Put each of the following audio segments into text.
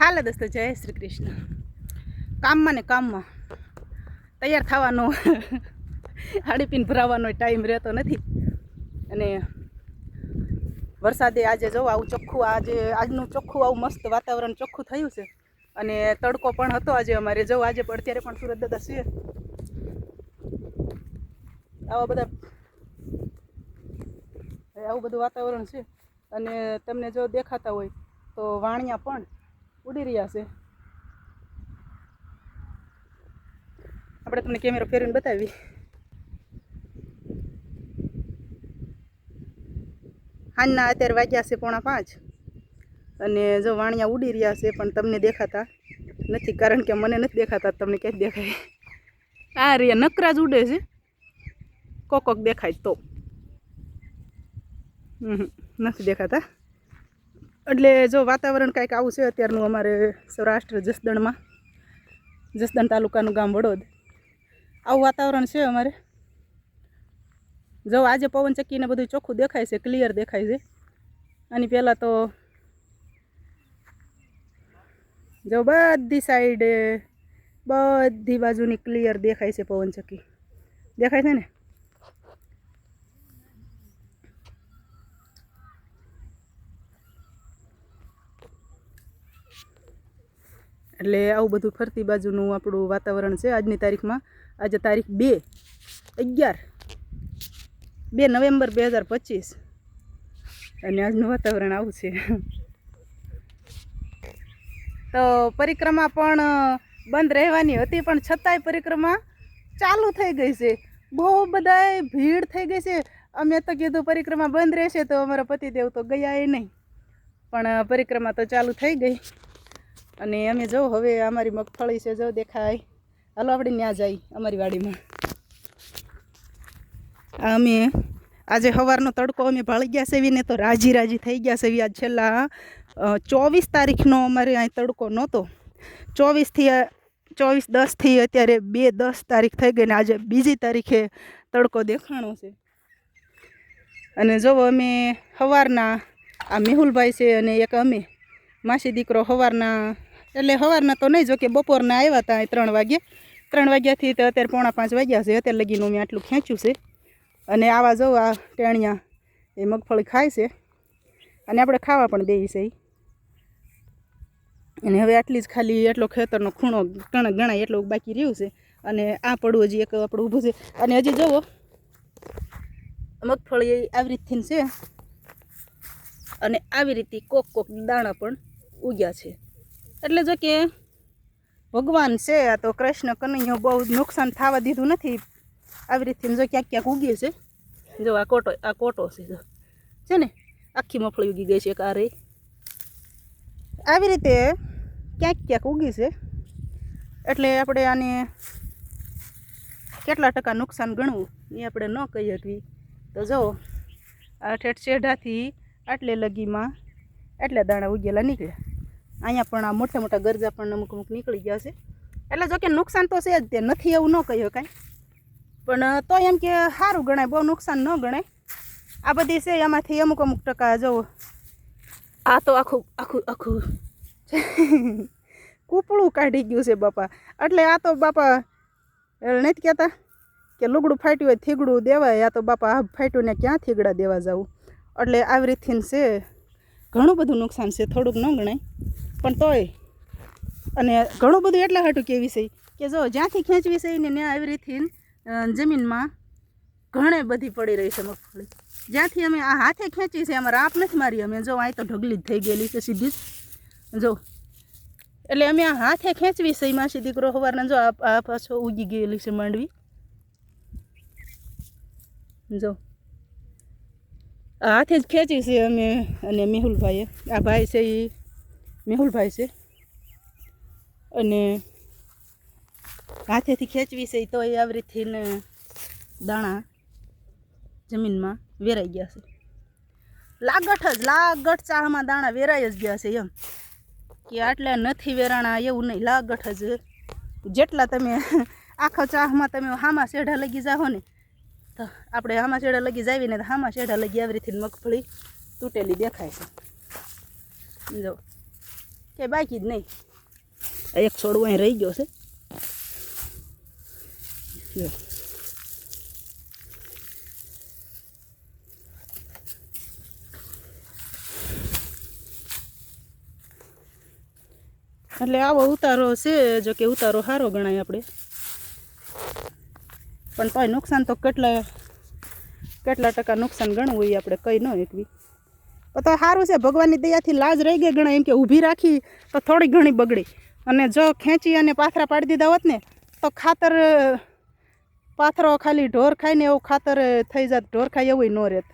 હાલે દોસ્તો જય શ્રી કૃષ્ણ. કામમાં ને કામમાં તૈયાર થવાનો હાડીપીને ભરાવાનો ટાઈમ રહેતો નથી. અને વરસાદે આજે જો આવું ચોખ્ખું, આજે આજનું ચોખ્ખું, આવું મસ્ત વાતાવરણ ચોખ્ખું થયું છે. અને તડકો પણ હતો આજે અમારે. જો આજે પણ અત્યારે પણ સુરત દાદા છે આવા બધા આવું બધું વાતાવરણ છે. અને તમને જો દેખાતા હોય તો વાણિયા પણ ઉડી રહ્યા છે. આપણે તમને કેમેરો ફેરવીને બતાવી. હાંજના અત્યારે વાગ્યા છે પોણા પાંચ. અને જો વાણિયા ઉડી રહ્યા છે પણ તમને દેખાતા નથી, કારણ કે મને નથી દેખાતા, તમને ક્યાંય દેખાય. આ રહ્યા નકરા જ ઉડે છે. કોક કોક દેખાય તો. નથી દેખાતા. એટલે જો વાતાવરણ કાંઈક આવું છે અત્યારનું અમારે સૌરાષ્ટ્ર જસદણમાં. જસદણ તાલુકાનું ગામ વડોદ. આવું વાતાવરણ છે અમારે. જો આજે પવન ચક્કીને બધું ચોખ્ખું દેખાય છે ક્લિયર દેખાય છે. આની પહેલાં તો જો બધી સાઈડે બધી બાજુની ક્લિયર દેખાય છે પવન ચક્કી. દેખાય છે ને? એટલે આવું બધું ફરતી બાજુનું આપણું વાતાવરણ છે. આજની તારીખમાં, આજે તારીખ બે, અગિયાર, બે નવેમ્બર બે હજાર પચીસ. અને આજનું વાતાવરણ આવું છે. તો પરિક્રમા પણ બંધ રહેવાની હતી, પણ છતાંય પરિક્રમા ચાલુ થઈ ગઈ છે. બહુ બધાય ભીડ થઈ ગઈ છે. અમે તો કીધું પરિક્રમા બંધ રહેશે તો અમારા પતિદેવ તો ગયા એ નહીં. પણ પરિક્રમા તો ચાલુ થઈ ગઈ. અને અમે જો હવે અમારી મગફળી છે જો દેખાય. હાલો આપણે ત્યાં જઈ અમારી વાડીમાં. અમે આજે સવારનો તડકો અમે ભાળી ગયા સેવીને તો રાજી રાજી થઈ ગયા સેવી આજ છેલ્લા ચોવીસ તારીખનો અમારે અહીં તડકો નહોતો. ચોવીસથી ચોવીસ દસથી અત્યારે બે દસ તારીખ થઈ ગઈ ને આજે બીજી તારીખે તડકો દેખાણો છે. અને જો અમે સવારના, આ મેહુલભાઈ છે અને એક અમે, માસી દીકરો સવારના એટલે સવારના તો નહીં, જો કે બપોરના આવ્યા હતા ત્રણ વાગ્યે. ત્રણ વાગ્યાથી તો અત્યારે પોણા પાંચ વાગ્યા છે, અત્યારે લગીનું મેં આટલું ખેંચ્યું છે. અને આવા જો આ ટેણિયા એ મગફળી ખાય છે. અને આપણે ખાવા પણ દઈએ છે. અને હવે આટલી જ ખાલી એટલો ખેતરનો ખૂણો ઘણા ગણાય એટલું બાકી રહ્યું છે. અને આ પડવું હજી એક આપણું ઊભું છે. અને હજી જુઓ, મગફળી આવી રીતથી છે. અને આવી રીતે કોક કોક દાણા પણ ઉગ્યા છે. એટલે જો કે ભગવાન છે, આ તો કૃષ્ણ કનૈયો બહુ નુકસાન થવા દીધું નથી. આવી રીતે જો ક્યાંક ક્યાંક ઉગી છે. જો આ કોટો આ કોટો છે જો. છે ને? આખી મફળી ઉગી ગઈ છે એક આ રહી આવી રીતે ક્યાંક ક્યાંક ઉગી છે. એટલે આપણે આને કેટલા ટકા નુકસાન ગણવું એ આપણે ન કહી શકવી તો જો, આ ઠેઠ શેઢાથી આટલે લગીમાં એટલા દાણા ઉગેલા નીકળ્યા. અહીંયા પણ આ મોટા મોટા ગરજા પણ અમુક અમુક નીકળી ગયા છે. એટલે જો કે નુકસાન તો છે જ તે, નથી એવું ન કહ્યું કાંઈ. પણ તો એમ કે સારું ગણાય, બહુ નુકસાન ન ગણાય. આ બધી છે એમાંથી અમુક અમુક ટકા જવો આ તો આખું આખું આખું કૂપળું કાઢી ગયું છે બાપા. એટલે આ તો બાપા નથી કહેતા કે લુગડું ફાટ્યું હોય, થીગડું દેવાય. આ તો બાપા, આ ફાટ્યું ને ક્યાં થીગડા દેવા જવું? એટલે આવી રીતથી છે. ઘણું બધું નુકસાન છે, થોડુંક ન ગણાય. પણ તોય. અને ઘણું બધું એટલા હાટું કેવી છે કે જો જ્યાંથી ખેંચવી છે ને ત્યાં આવી રીતથી જમીનમાં ઘણે બધી પડી રહી છે મગફળી. જ્યાંથી અમે આ હાથે ખેંચી છે અમારે આપ નથી મારી અમે. જો અહીં તો ઢગલી જ થઈ ગયેલી છે સીધી જ. જો. એટલે અમે આ હાથે ખેંચવી છે માસી દીકરો સવારના જો આ પાછો ઉગી ગયેલી છે માંડવી. જો. હાથે જ ખેંચી છે અમે અને મેહુલભાઈએ. આ ભાઈ છે એ મેહુલભાઈ છે. અને હાથેથી ખેંચવી છે તો એ આવી રીતથી ને દાણા જમીનમાં વેરાઈ ગયા છે. લાગઠ જ, લાગઠ ચાહમાં દાણા વેરાઈ જ ગયા છે એમ. કે આટલા નથી વેરાણા, એવું નહીં, લાગઠ જ. જેટલા તમે આખો ચાહમાં તમે હામા શેઢા લગી જાઓ ને, તો આપણે હામા શેઢા લગી જાવીને તો હામા શેઢા લગી આવી રીતે મગફળી તૂટેલી દેખાય છે. જો કે બાકી જ નહીં. એક છોડવો અહીં રહી ગયો છે. એટલે આવો ઉતારો છે, જો કે ઉતારો સારો ગણાય આપણે. પણ તોય નુકસાન તો કેટલા કેટલા ટકા નુકસાન ગણવું એ આપણે કઈ ન એકવી. તો સારું છે, ભગવાનની દયાથી લાજ રહી ગઈ ગણાય એમ કે ઊભી રાખી તો થોડી ઘણી બગડી. અને જો ખેંચી અને પાથરા પાડી દીધા હોત ને, તો ખાતર પાથરો ખાલી ઢોર ખાઈને એવું ખાતર થઈ જાત, ઢોર ખાય એવું ન રહેત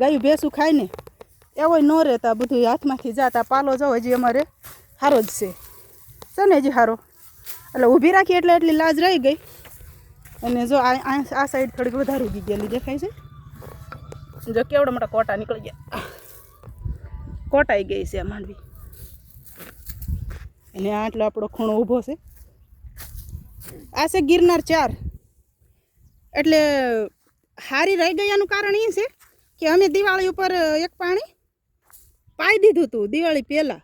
ગાયું ભેંસું ખાય ને એવું ન રહેત આ બધું હાથમાંથી જાત. આ પાલો જો હજી અમારે સારો જ છે. છે ને હજી સારો એટલે ઊભી રાખી એટલે એટલી લાજ રહી ગઈ. અને જો આ સાઈડ થોડીક વધારે ઉગી ગયેલી દેખાય છે. જો કેવડા મોટા કોટા નીકળી ગયા. કોટાઈ ગઈ છે આ માંડવી. અને આટલો આપણો ખૂણો ઊભો છે. આ છે ગિરનાર ચાર. એટલે હારી રહી ગયાનું કારણ એ છે કે અમે દિવાળી ઉપર એક પાણી પાઈ દીધું હતું દિવાળી પહેલાં.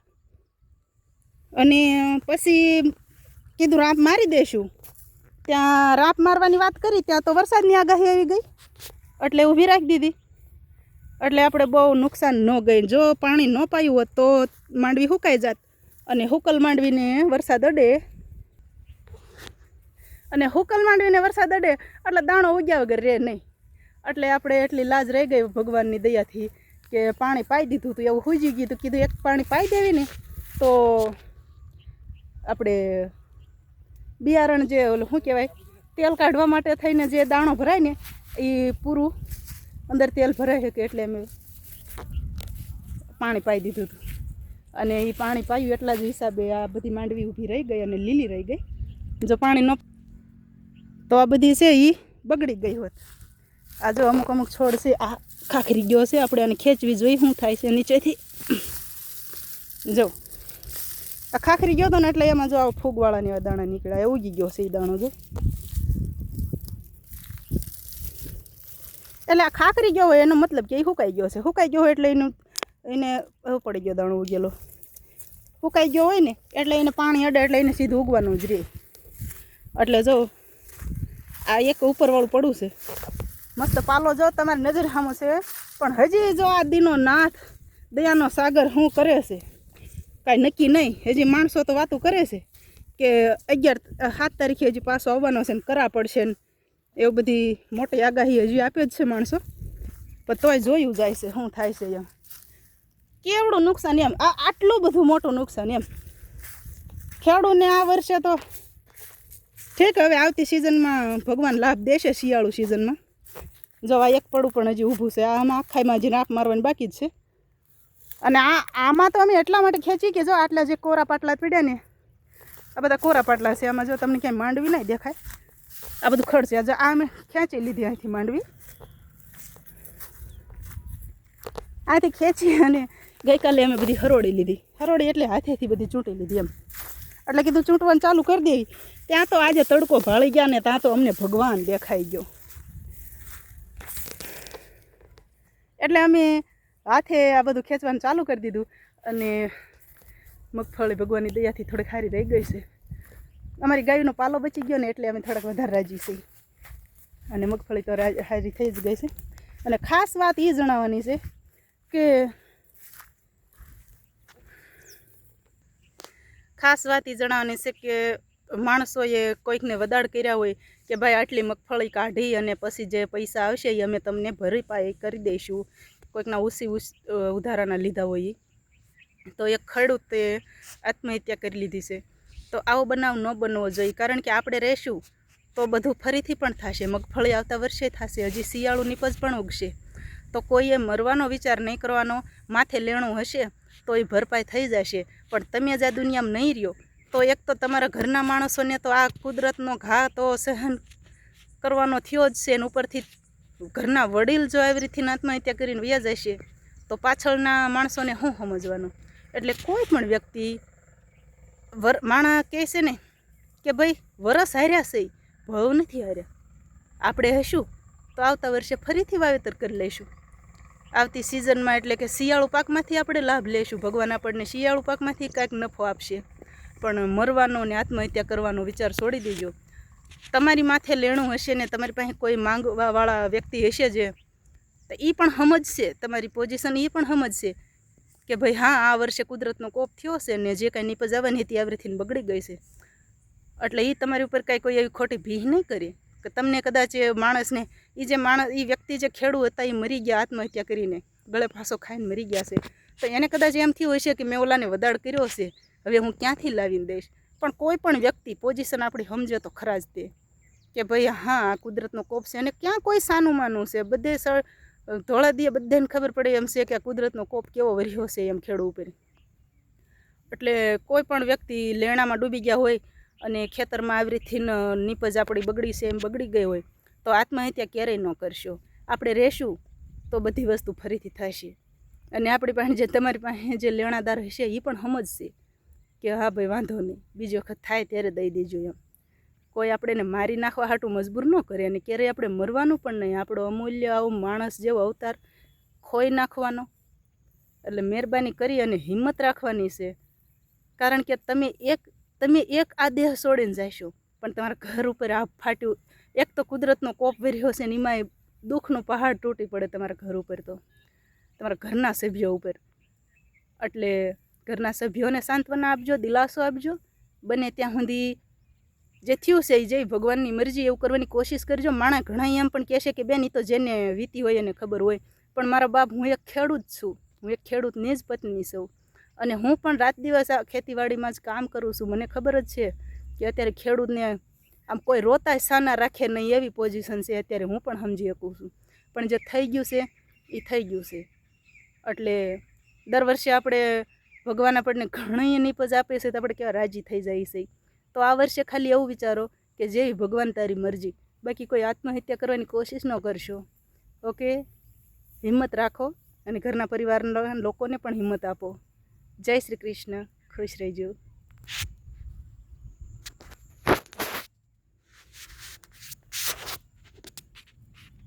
અને પછી કીધું રાપ મારી દઈશું ત્યાં રાપ મારવાની વાત કરી, ત્યાં તો વરસાદની આગાહી આવી ગઈ. એટલે ઊભી રાખી દીધી. એટલે આપણે બહુ નુકસાન ન ગઈ. જો પાણી ન પાયું હોત તો માંડવી સુકાઈ જાત. અને હુકલ માંડવીને વરસાદ અડે. અને હુકલ માંડવીને વરસાદ અડે, એટલે દાણો ઉગ્યા વગર રહે નહીં. એટલે આપણે એટલી લાજ રહી ગઈ ભગવાનની દયાથી કે પાણી પાઈ દીધું હતું, એવું હુજી ગયું તો કીધું એક પાણી પાઈ દેવી ને તો આપણે બિયારણ જે ઓલું શું કહેવાય, તેલ કાઢવા માટે થઈને જે દાણો ભરાય ને એ પૂરું અંદર તેલ ભરાય શકે એટલે અમે પાણી પાઈ દીધું હતું. અને એ પાણી પાયું એટલા જ હિસાબે આ બધી માંડવી ઊભી રહી ગઈ અને લીલી રહી ગઈ. જો પાણી ન તો આ બધી છે એ બગડી ગઈ હોત. આ જો અમુક અમુક છોડ છે, આ ખાખરી ગયો છે, આપણે આને ખેંચવી જોઈએ શું થાય છે નીચેથી. જો, આ ખાખરી ગયો હતો ને એટલે એમાં જો આ ફૂગવાળાની દાણા નીકળ્યા, એ ઉગી ગયો છે એ દાણો જો. એટલે આ ખાખરી ગયો હોય એનો મતલબ કે એ સુકાઈ ગયો છે. સુકાઈ ગયો હોય એટલે એનું એને પડી ગયો દાણો ઉગેલો. સુકાઈ ગયો હોય ને એટલે એને પાણી અડે એટલે એને સીધું ઉગવાનું જ રહે એટલે જો આ એક ઉપરવાળું પડું છે. મસ્ત પાલો જો તમારી નજર સામો છે. પણ હજી જો આ દીનો નાથ દયાનો સાગર શું કરે છે? કાંઈ નક્કી નહીં. હજી માણસો તો વાતો કરે છે કે અગિયાર, સાત તારીખે હજી પાછો આવવાનો છે ને કરા પડશે ને એવું બધી મોટી આગાહી હજી આપે જ છે માણસો. પણ તોય જોયું જાય છે શું થાય છે એમ. કેવડું નુકસાન એમ. આ આટલું બધું મોટું નુકસાન એમ. ખેડૂને આ વર્ષે તો ઠીક, હવે આવતી સિઝનમાં ભગવાન લાભ દેશે શિયાળુ સિઝનમાં. જો એક પડું પણ હજી ઊભું છે. આમાં આખાઈમાં હજી નાક મારવાની બાકી જ છે. અને આ, આમાં તો અમે એટલા માટે ખેંચી કે જો આટલા જે કોરા પાટલા પીડ્યા ને, આ બધા કોરા પાટલા છે. આમાં જો તમને ક્યાંય માંડવી નહીં દેખાય. આ બધું ખડ છે જો આ અમે ખેંચી લીધી અહીંથી માંડવી. આથી ખેંચી અને ગઈકાલે અમે બધી હરોળી લીધી. હરોળી એટલે હાથેથી બધી ચૂંટી લીધી એમ. એટલે કીધું ચૂંટવાનું ચાલુ કરી દેવી. ત્યાં તો આજે તડકો ભાળી ગયા ને ત્યાં તો અમને ભગવાન દેખાઈ ગયો. એટલે અમે હાથે આ બધું ખેંચવાનું ચાલુ કરી દીધું અને મગફળી ભગવાનની દયાથી થોડી ખારી રહી ગઈ છે. અમારી ગાયનો પાલો બચી ગયો ને એટલે અમે થોડાક વધારે રાજી છીએ. અને મગફળી તો રા- સારી થઈ જ ગઈ છે. અને ખાસ વાત એ જણાવવાની છે કે ખાસ વાત એ જણાવવાની છે કે માણસોએ કોઈકને વદાડ કર્યા હોય કે ભાઈ આટલી મગફળી કાઢી અને પછી જે પૈસા આવશે એ અમે તમને ભરપાઈ કરી દઈશું. કોઈકના ઉસી ઉધારાના લીધા હોય. તો એક ખેડૂતે આત્મહત્યા કરી લીધી છે. તો આવો બનાવ ન બનવો જોઈએ. કારણ કે આપણે રહેશું તો બધું ફરીથી પણ થશે. મગફળી આવતા વર્ષે થશે. હજી શિયાળુ નીપજ પણ ઉગશે. તો કોઈએ મરવાનો વિચાર નહીં કરવાનો, માથે લેણું હશે તો એ ભરપાઈ થઈ જશે. પણ તમે જ આ દુનિયામાં નહીં રહ્યો, તો એક તો તમારા ઘરના માણસોને તો આ કુદરતનો ઘા તો સહન કરવાનો થયો જ છે અને ઉપરથી ઘરના વડીલ જો આવી રીતથી આત્મહત્યા કરીને વ્યાજ હશે તો પાછળના માણસોને શું સમજવાનું? એટલે કોઈ પણ વ્યક્તિ વર, માણા કહે છે ને કે ભાઈ, વરસ હાર્યા છે, ભવ નથી હાર્યા. આપણે હશું તો આવતા વર્ષે ફરીથી વાવેતર કરી લઈશું. આવતી સિઝનમાં એટલે કે શિયાળુ પાકમાંથી આપણે લાભ લઈશું. ભગવાન આપણને શિયાળુ પાકમાંથી કાંઈક નફો આપશે. પણ મરવાનો ને આત્મહત્યા કરવાનો વિચાર છોડી દેજો. તમારી માથે લેણું હશે ને તમારી પાસે કોઈ માંગવાવાળા વ્યક્તિ હશે જે. તો એ પણ સમજશે. તમારી પોઝિશન એ પણ સમજશે. કે ભાઈ હા, આ વર્ષે કુદરતનો કોપ થયો છે ને જે કાંઈ નીપજ આવવાની હતી આવરીથી બગડી ગઈ છે. એટલે એ તમારી ઉપર કાંઈ કોઈ એવી ખોટી ભીહ નહીં કરે. કે તમને કદાચ એ માણસને એ જે માણસ એ વ્યક્તિ જે ખેડૂત હતા એ મરી ગયા આત્મહત્યા કરીને, ગળે ફાંસો ખાઈને મરી ગયા છે. તો એને કદાચ એમ થયું હોય છે કે મેં ઓલાને વદાડ કર્યો છે, હવે હું ક્યાંથી લાવીને દઈશ? પણ કોઈ પણ વ્યક્તિ પોઝિશન આપણી સમજે તો ખરા જ તે. કે ભાઈ હા, આ કુદરતનો કોપ છે અને ક્યાં કોઈ સાનું માનું છે? બધે સળ ધોળા દીએ બધાને ખબર પડે એમ છે કે આ કુદરતનો કોપ કેવો વર્યો છે એમ ખેડૂ ઉપર. એટલે કોઈ પણ વ્યક્તિ લેણામાં ડૂબી ગયા હોય અને ખેતરમાં આવી રીતથી નીપજ આપણી બગડી છે એમ બગડી ગઈ હોય, તો આત્મહત્યા ક્યારેય ન કરશો. આપણે રહેશું તો બધી વસ્તુ ફરીથી થશે. અને આપણી પાસે જે, તમારી પાસે જે લેણાદાર હશે એ પણ સમજશે કે હા ભાઈ વાંધો નહીં, બીજી વખત થાય ત્યારે દઈ દેજો એમ. કોઈ આપણે એને મારી નાખવા હાટું મજબૂર ન કરે અને ક્યારેય આપણે મરવાનું પણ નહીં. આપણો અમૂલ્ય આવો માણસ જેવો અવતાર ખોઈ નાખવાનો. એટલે મહેરબાની કરી અને હિંમત રાખવાની છે. કારણ કે તમે એક તમે એક આ દેહ છોડીને જશો, પણ તમારા ઘર ઉપર આ ફાટ્યું. એક તો કુદરતનો કોપ વેર્યો છે ને એમાં દુઃખનો પહાડ તૂટી પડે તમારા ઘર ઉપર તો. તમારા ઘરના સભ્યો ઉપર. એટલે ઘરના સભ્યોને સાંત્વના આપજો, દિલાસો આપજો. બને ત્યાં સુધી જે થયું છે એ જઈ ભગવાનની મરજી, એવું કરવાની કોશિશ કરજો. માણા ઘણા એમ પણ કહેશે કે બેન એ તો જેને વીતી હોય એને ખબર હોય. પણ મારા બાપ, હું એક ખેડૂત છું. હું એક ખેડૂતની જ પત્ની છું. અને હું પણ રાત દિવસ આ ખેતીવાડીમાં જ કામ કરું છું. મને ખબર જ છે કે અત્યારે ખેડૂતને આમ કોઈ રોતાય સાના રાખે નહીં એવી પોઝિશન છે, અત્યારે હું પણ સમજી શકું છું. પણ જે થઈ ગયું છે એ થઈ ગયું છે. એટલે દર વર્ષે આપણે ભગવાન આપણને ઘણી નિપજ આપે છે તો આપણે કેવા રાજી થઈ જાય છે. તો આ વર્ષે ખાલી એવું વિચારો કે જેવી ભગવાન તારી મરજી. બાકી કોઈ આત્મહત્યા કરવાની કોશિશ ન કરશો. ઓકે? હિંમત રાખો અને ઘરના પરિવારના લોકોને પણ હિંમત આપો. જય શ્રી કૃષ્ણ. ખુશ રહેજો.